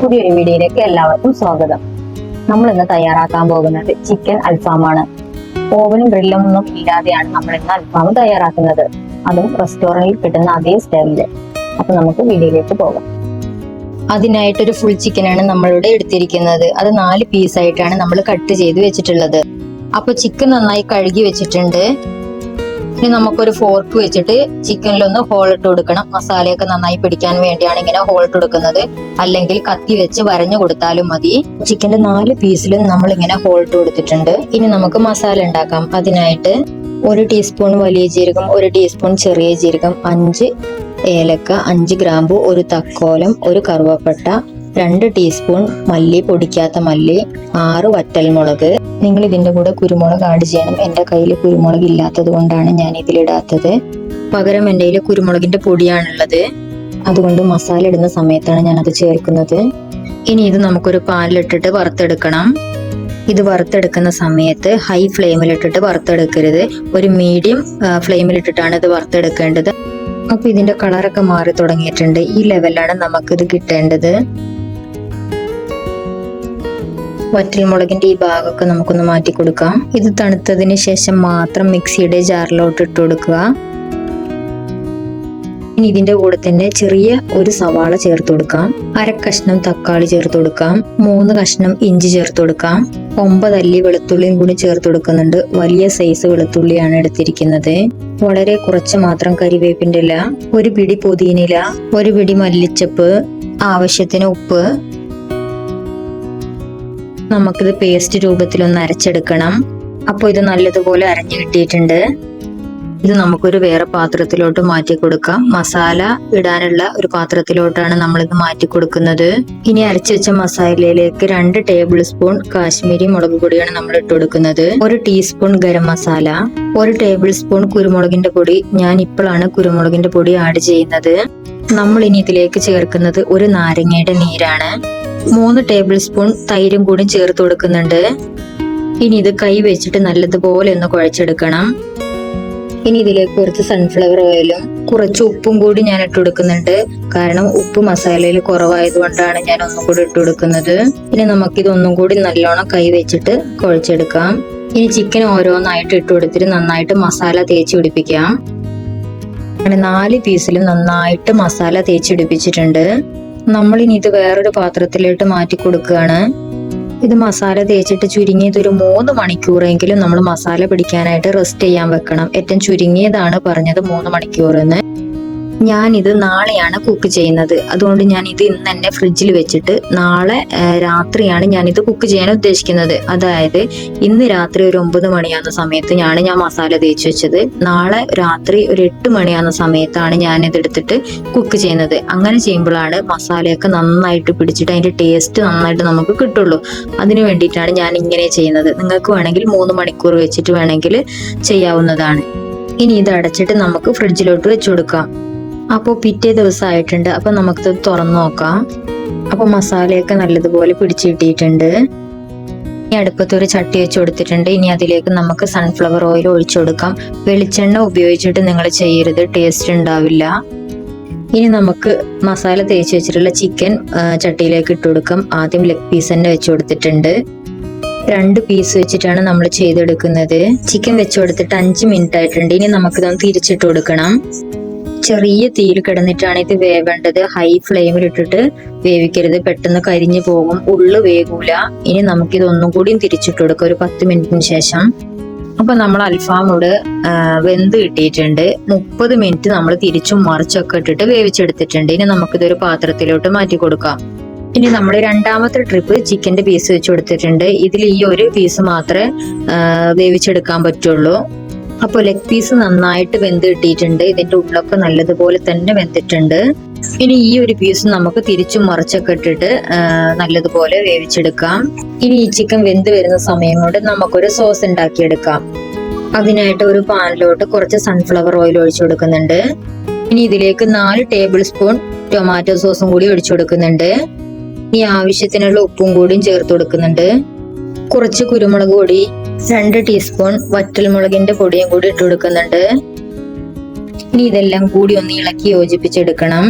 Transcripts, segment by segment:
പുതിയൊരു വീഡിയോയിലേക്ക് എല്ലാവർക്കും സ്വാഗതം. നമ്മൾ ഇന്ന് തയ്യാറാക്കാൻ പോകുന്നത് ചിക്കൻ അൽഫാമാണ്. ഓവനും ഗ്രില്ലും ഒന്നും ഇല്ലാതെയാണ് നമ്മൾ ഇന്ന് അൽഫാം തയ്യാറാക്കുന്നത്. അതും റെസ്റ്റോറന്റിൽ കിട്ടുന്ന അതേ സ്റ്റൈലിൽ അപ്പൊ നമുക്ക് വീഡിയോയിലേക്ക് പോകാം. അതിനായിട്ടൊരു ഫുൾ ചിക്കൻ ആണ് നമ്മളിവിടെ എടുത്തിരിക്കുന്നത്. അത് നാല് പീസായിട്ടാണ് നമ്മൾ കട്ട് ചെയ്ത് വെച്ചിട്ടുള്ളത്. അപ്പൊ ചിക്കൻ നന്നായി കഴുകി വെച്ചിട്ടുണ്ട്. ഇനി നമുക്കൊരു ഫോർക്ക് വെച്ചിട്ട് ചിക്കനിലൊന്ന് ഹോൾ ഇട്ട് കൊടുക്കണം. മസാലയൊക്കെ നന്നായി പിടിക്കാൻ വേണ്ടിയാണ് ഇങ്ങനെ ഹോൾ ഇട്ട് കൊടുക്കുന്നത്. അല്ലെങ്കിൽ കത്തി വെച്ച് വരഞ്ഞു കൊടുത്താലും മതി. ചിക്കന്റെ നാല് പീസിലും നമ്മൾ ഇങ്ങനെ ഹോൾ ഇട്ട് കൊടുത്തിട്ടുണ്ട്. ഇനി നമുക്ക് മസാല ഉണ്ടാക്കാം. അതിനായിട്ട് ഒരു ടീസ്പൂൺ വലിയ ജീരകം ഒരു ടീസ്പൂൺ ചെറിയ ജീരകം അഞ്ച് ഏലക്ക അഞ്ച് ഗ്രാമ്പു ഒരു തക്കോലം ഒരു കറുവപ്പട്ട രണ്ട് ടീസ്പൂൺ മല്ലി പൊടിക്കാത്ത മല്ലി ആറ് വറ്റൽമുളക്. നിങ്ങൾ ഇതിന്റെ കൂടെ കുരുമുളക് ആഡ് ചെയ്യണം. എന്റെ കയ്യിൽ കുരുമുളക് ഇല്ലാത്തത് കൊണ്ടാണ് ഞാൻ ഇതിലിടാത്തത് പകരം എന്റെ കയ്യിൽ കുരുമുളകിന്റെ പൊടിയാണുള്ളത്. അതുകൊണ്ട് മസാല ഇടുന്ന സമയത്താണ് ഞാൻ അത് ചേർക്കുന്നത്. ഇനി ഇത് നമുക്കൊരു പാലിലിട്ടിട്ട് വറുത്തെടുക്കണം. ഇത് വറുത്തെടുക്കുന്ന സമയത്ത് ഹൈ ഫ്ലെയിമിലിട്ടിട്ട് വറുത്തെടുക്കരുത്. ഒരു മീഡിയം ഫ്ലെയിമിലിട്ടിട്ടാണ് ഇത് വറുത്തെടുക്കേണ്ടത്. അപ്പൊ ഇതിന്റെ കളറൊക്കെ മാറി തുടങ്ങിയിട്ടുണ്ട്. ഈ ലെവലിലാണ് നമുക്കിത് കിട്ടേണ്ടത്. വറ്റൽമുളകിന്റെ ഈ ഭാഗമൊക്കെ നമുക്കൊന്ന് മാറ്റി കൊടുക്കാം. ഇത് തണുത്തതിന് ശേഷം മാത്രം മിക്സിയുടെ ജാറിലോട്ട് ഇട്ട് കൊടുക്കുക. ഇനി ഇതിന്റെ കൂടെ തന്നെ ചെറിയ ഒരു സവാള ചേർത്ത് കൊടുക്കാം. അര കഷ്ണം തക്കാളി ചേർത്ത് കൊടുക്കാം. മൂന്ന് കഷ്ണം ഇഞ്ചി ചേർത്ത് കൊടുക്കാം. ഒമ്പത് അല്ലി വെളുത്തുള്ളിയും കൂടി ചേർത്ത് കൊടുക്കുന്നുണ്ട്. വലിയ സൈസ് വെളുത്തുള്ളിയാണ് എടുത്തിരിക്കുന്നത്. വളരെ കുറച്ച് മാത്രം കരിവേപ്പിന്റെ ഇല ഒരു പിടി പുതിയനില ഒരു പിടി മല്ലിച്ചപ്പ് ആവശ്യത്തിന് ഉപ്പ് നമുക്കിത് പേസ്റ്റ് രൂപത്തിൽ ഒന്ന് അരച്ചെടുക്കണം. അപ്പോൾ ഇത് നല്ലതുപോലെ അരഞ്ഞു കിട്ടിയിട്ടുണ്ട്. ഇത് നമുക്കൊരു വേറെ പാത്രത്തിലോട്ട് മാറ്റി കൊടുക്കാം. മസാല ഇടാനുള്ള ഒരു പാത്രത്തിലോട്ടാണ് നമ്മളിത് മാറ്റി കൊടുക്കുന്നത്. ഇനി അരച്ചു വെച്ച മസാലയിലേക്ക് രണ്ട് ടേബിൾ സ്പൂൺ കാശ്മീരി മുളക് പൊടിയാണ് നമ്മൾ ഇട്ട് കൊടുക്കുന്നത്. ഒരു ടീസ്പൂൺ ഗരം മസാല ഒരു ടേബിൾ സ്പൂൺ കുരുമുളകിന്റെ പൊടി. ഞാൻ ഇപ്പോഴാണ് കുരുമുളകിന്റെ പൊടി ആഡ് ചെയ്യുന്നത്. നമ്മൾ ഇനി ഇതിലേക്ക് ചേർക്കുന്നത് ഒരു നാരങ്ങയുടെ നീരാണ്. മൂന്ന് ടേബിൾ സ്പൂൺ തൈരും കൂടി ചേർത്ത് കൊടുക്കുന്നുണ്ട്. ഇനി ഇത് കൈ വെച്ചിട്ട് നല്ലതുപോലെ ഒന്ന് കുഴച്ചെടുക്കണം. ഇനി ഇതിലേക്ക് കുറച്ച് സൺഫ്ലവർ ഓയിലും കുറച്ച് ഉപ്പും കൂടി ഞാൻ ഇട്ട് കൊടുക്കുന്നുണ്ട്. കാരണം ഉപ്പ് മസാലയിൽ കുറവായതുകൊണ്ടാണ് ഞാൻ ഒന്നും കൂടി ഇട്ട് കൊടുക്കുന്നത്. ഇനി നമുക്കിതൊന്നും കൂടി നല്ലോണം കൈ വെച്ചിട്ട് കുഴച്ചെടുക്കാം. ഇനി ചിക്കൻ ഓരോന്നായിട്ട് ഇട്ട് കൊടുത്തിട്ട് നന്നായിട്ട് മസാല തേച്ച് പിടിപ്പിക്കാം. അങ്ങനെ നാല് പീസിലും നന്നായിട്ട് മസാല തേച്ച് പിടിപ്പിച്ചിട്ടുണ്ട്. നമ്മൾ ഇനി ഇത് വേറൊരു പാത്രത്തിലോട്ട് മാറ്റി കൊടുക്കുകയാണ്. ഇത് മസാല തേച്ചിട്ട് ചുരുങ്ങിയത് ഒരു മൂന്ന് മണിക്കൂറെങ്കിലും നമ്മൾ മസാല പിടിക്കാനായിട്ട് റെസ്റ്റ് ചെയ്യാൻ വെക്കണം. ഏറ്റവും ചുരുങ്ങിയതാണ് പറഞ്ഞത് മൂന്ന് മണിക്കൂർ ഇത് നാളെയാണ് കുക്ക് ചെയ്യുന്നത്. അതുകൊണ്ട് ഞാൻ ഇത് ഇന്ന് തന്നെ ഫ്രിഡ്ജിൽ വെച്ചിട്ട് നാളെ രാത്രിയാണ് ഞാനിത് കുക്ക് ചെയ്യാൻ ഉദ്ദേശിക്കുന്നത്. അതായത് ഇന്ന് രാത്രി ഒരു ഒമ്പത് മണിയാകുന്ന സമയത്ത് ഞാൻ ഞാൻ മസാല തേച്ച് വെച്ചത്. നാളെ രാത്രി ഒരു എട്ട് മണിയാകുന്ന സമയത്താണ് ഞാൻ ഇത് എടുത്തിട്ട് കുക്ക് ചെയ്യുന്നത്. അങ്ങനെ ചെയ്യുമ്പോഴാണ് മസാലയൊക്കെ നന്നായിട്ട് പിടിച്ചിട്ട് അതിന്റെ ടേസ്റ്റ് നന്നായിട്ട് നമുക്ക് കിട്ടുള്ളൂ. അതിനു വേണ്ടിയിട്ടാണ് ഞാൻ ഇങ്ങനെ ചെയ്യുന്നത്. നിങ്ങൾക്ക് വേണമെങ്കിൽ മൂന്ന് മണിക്കൂർ വെച്ചിട്ട് വേണമെങ്കിൽ ചെയ്യാവുന്നതാണ്. ഇനി ഇത് അടച്ചിട്ട് നമുക്ക് ഫ്രിഡ്ജിലോട്ട് വെച്ചു കൊടുക്കാം. അപ്പോൾ പിറ്റേ ദിവസം ആയിട്ടുണ്ട് അപ്പോൾ നമുക്ക് തുറന്നു നോക്കാം. അപ്പോൾ മസാലയൊക്കെ നല്ലതുപോലെ പിടിച്ചു കിട്ടിയിട്ടുണ്ട്. ഇനി അടുപ്പത്ത് ഒരു ചട്ടി വെച്ച് കൊടുത്തിട്ടുണ്ട്. ഇനി അതിലേക്ക് നമുക്ക് സൺഫ്ലവർ ഓയിൽ ഒഴിച്ചു കൊടുക്കാം. വെളിച്ചെണ്ണ ഉപയോഗിച്ചിട്ട് നിങ്ങൾ ചെയ്യരുത്. ടേസ്റ്റ് ഉണ്ടാവില്ല. ഇനി നമുക്ക് മസാല തേച്ച് വെച്ചിട്ടുള്ള ചിക്കൻ ചട്ടിയിലേക്ക് ഇട്ട് കൊടുക്കാം. ആദ്യം ലെഗ് പീസ് തന്നെ വെച്ച് കൊടുത്തിട്ടുണ്ട്. രണ്ട് പീസ് വെച്ചിട്ടാണ് നമ്മൾ ചെയ്തെടുക്കുന്നത്. ചിക്കൻ വെച്ച് കൊടുത്തിട്ട് അഞ്ച് മിനിറ്റ് ആയിട്ടുണ്ട്. ഇനി നമുക്കിതൊന്ന് തിരിച്ചിട്ട് കൊടുക്കണം. ചെറിയ തീയിൽ കിടന്നിട്ടാണ് ഇത് വേവേണ്ടത്. ഹൈ ഫ്ലെയിമിൽ ഇട്ടിട്ട് വേവിക്കരുത്. പെട്ടെന്ന് കരിഞ്ഞു പോകും. ഉള്ളു വേകൂല ഇനി നമുക്കിത് ഒന്നും കൂടിയും തിരിച്ചിട്ട് കൊടുക്കാം. ഒരു പത്ത് മിനിറ്റിന് ശേഷം. അപ്പൊ നമ്മൾ അൽഫാമോട് വെന്ത് കിട്ടിയിട്ടുണ്ട്. മുപ്പത് മിനിറ്റ് നമ്മൾ തിരിച്ചും മറിച്ചൊക്കെ ഇട്ടിട്ട് വേവിച്ചെടുത്തിട്ടുണ്ട്. ഇനി നമുക്കിതൊരു പാത്രത്തിലോട്ട് മാറ്റി കൊടുക്കാം. ഇനി നമ്മൾ രണ്ടാമത്തെ ട്രിപ്പ് ചിക്കന്റെ പീസ് വെച്ച് കൊടുത്തിട്ടുണ്ട്. ഇതിൽ ഈ ഒരു പീസ് മാത്രമേ വേവിച്ചെടുക്കാൻ പറ്റുള്ളൂ. അപ്പോൾ ലെഗ് പീസ് നന്നായിട്ട് വെന്ത് കിട്ടിയിട്ടുണ്ട് ഇതിന്റെ ഉള്ളൊക്കെ നല്ലതുപോലെ തന്നെ വെന്തിട്ടുണ്ട്. ഇനി ഈ ഒരു പീസ് നമുക്ക് തിരിച്ചും മറിച്ചൊക്കെ ഇട്ടിട്ട് നല്ലതുപോലെ വേവിച്ചെടുക്കാം. ഇനി ഈ ചിക്കൻ വെന്ത് വരുന്ന സമയം കൊണ്ട് നമുക്കൊരു സോസ് ഉണ്ടാക്കിയെടുക്കാം. അതിനായിട്ട് ഒരു പാനിലോട്ട് കുറച്ച് സൺഫ്ലവർ ഓയിൽ ഒഴിച്ചു കൊടുക്കുന്നുണ്ട്. ഇനി ഇതിലേക്ക് നാല് ടേബിൾ സ്പൂൺ ടൊമാറ്റോ സോസും കൂടി ഒഴിച്ചു കൊടുക്കുന്നുണ്ട്. ഇനി ആവശ്യത്തിനുള്ള ഉപ്പും കൂടിയും ചേർത്ത് കൊടുക്കുന്നുണ്ട്. കുറച്ച് കുരുമുളക് പൊടി രണ്ട് ടീസ്പൂൺ വറ്റൽമുളകിന്റെ പൊടിയും കൂടി ഇട്ട് കൊടുക്കുന്നുണ്ട്. ഇനി ഇതെല്ലാം കൂടി ഒന്ന് ഇളക്കി യോജിപ്പിച്ചെടുക്കണം.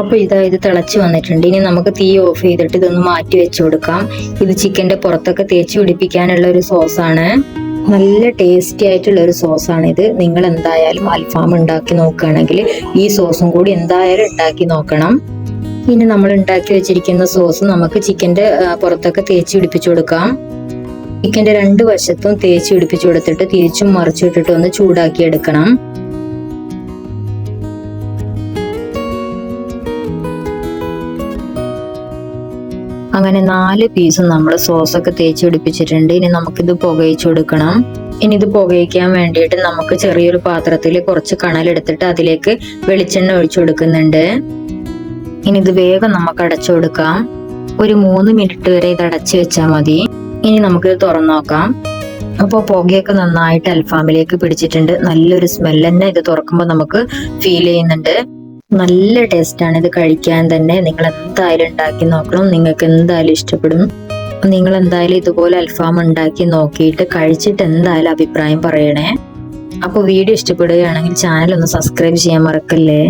അപ്പൊ ഇതാ ഇത് തിളച്ച് വന്നിട്ടുണ്ട്. ഇനി നമുക്ക് തീ ഓഫ് ചെയ്തിട്ട് ഇതൊന്ന് മാറ്റി വെച്ചു കൊടുക്കാം. ഇത് ചിക്കന്റെ പുറത്തൊക്കെ തേച്ച് പിടിപ്പിക്കാനുള്ള ഒരു സോസാണ് നല്ല ടേസ്റ്റി ആയിട്ടുള്ള ഒരു സോസാണ് ഇത്. നിങ്ങൾ എന്തായാലും അൽഫാം ഉണ്ടാക്കി നോക്കുകയാണെങ്കിൽ ഈ സോസും കൂടി എന്തായാലും ഉണ്ടാക്കി നോക്കണം. ഇനി നമ്മൾ ഉണ്ടാക്കി വെച്ചിരിക്കുന്ന സോസ് നമുക്ക് ചിക്കന്റെ പുറത്തൊക്കെ തേച്ച് പിടിപ്പിച്ചു കൊടുക്കാം. ചിക്കന്റെ രണ്ട് വശത്തും തേച്ച് പിടിപ്പിച്ചു കൊടുത്തിട്ട് തിരിച്ചും മറിച്ചിട്ടിട്ട് ഒന്ന് ചൂടാക്കി എടുക്കണം. അങ്ങനെ നാല് പീസ് നമ്മൾ സോസൊക്കെ തേച്ച് പിടിപ്പിച്ചിട്ടുണ്ട്. ഇനി നമുക്കിത് പുകയിച്ചു കൊടുക്കണം. ഇനി ഇത് പുകയിക്കാൻ വേണ്ടിയിട്ട് നമുക്ക് ചെറിയൊരു പാത്രത്തിൽ കുറച്ച് കണലെടുത്തിട്ട് അതിലേക്ക് വെളിച്ചെണ്ണ ഒഴിച്ചു കൊടുക്കുന്നുണ്ട്. ഇനി ഇത് വേഗം നമുക്ക് അടച്ചു കൊടുക്കാം. ഒരു മൂന്ന് മിനിറ്റ് വരെ ഇത് അടച്ചു വെച്ചാൽ മതി. ഇനി നമുക്കിത് തുറന്നു നോക്കാം. അപ്പോൾ പുകയൊക്കെ നന്നായിട്ട് അൽഫാമിലേക്ക് പിടിച്ചിട്ടുണ്ട്. നല്ലൊരു സ്മെൽ തന്നെ ഇത് തുറക്കുമ്പോൾ നമുക്ക് ഫീൽ ചെയ്യുന്നുണ്ട്. നല്ല ടേസ്റ്റാണ് ഇത് കഴിക്കാൻ തന്നെ. നിങ്ങൾ എന്തായാലും ഉണ്ടാക്കി നോക്കണം. നിങ്ങൾക്ക് എന്തായാലും ഇഷ്ടപ്പെടും. നിങ്ങൾ എന്തായാലും ഇതുപോലെ അൽഫാം ഉണ്ടാക്കി നോക്കിയിട്ട് കഴിച്ചിട്ട് എന്തായാലും അഭിപ്രായം പറയണേ. അപ്പോൾ വീഡിയോ ഇഷ്ടപ്പെടുകയാണെങ്കിൽ ചാനൽ ഒന്ന് സബ്സ്ക്രൈബ് ചെയ്യാൻ മറക്കല്ലേ?